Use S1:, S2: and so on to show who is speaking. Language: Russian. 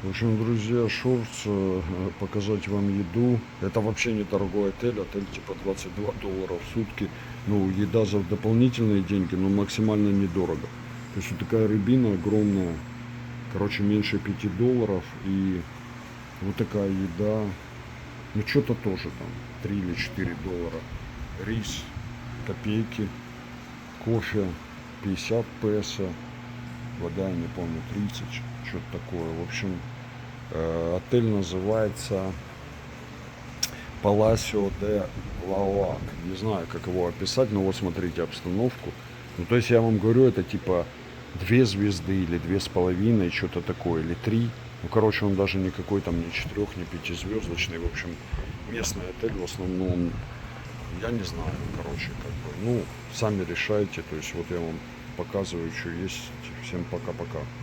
S1: В общем, друзья, Шорц, э, показать вам еду. Это вообще не дорогой отель, отель типа 22 доллара в сутки. Ну, еда за дополнительные деньги, но максимально недорого. То есть вот такая рыбина огромная, короче, меньше 5 долларов. И вот такая еда, ну что-то тоже там, 3 или 4 доллара. Рис, копейки, кофе 50 песо, я не помню, 30, что-то такое. В общем, э, отель называется Паласио де Лауак. Не знаю, как его описать, но вот смотрите обстановку. Ну, то есть я вам говорю, это типа две звезды или две с половиной, что-то такое, или три. Ну, короче, он даже никакой там ни четырех, ни пятизвездочный. В общем, местный отель в основном, я не знаю, короче, как бы, ну, сами решайте. То есть вот я вам показываю, что есть. Всем пока-пока.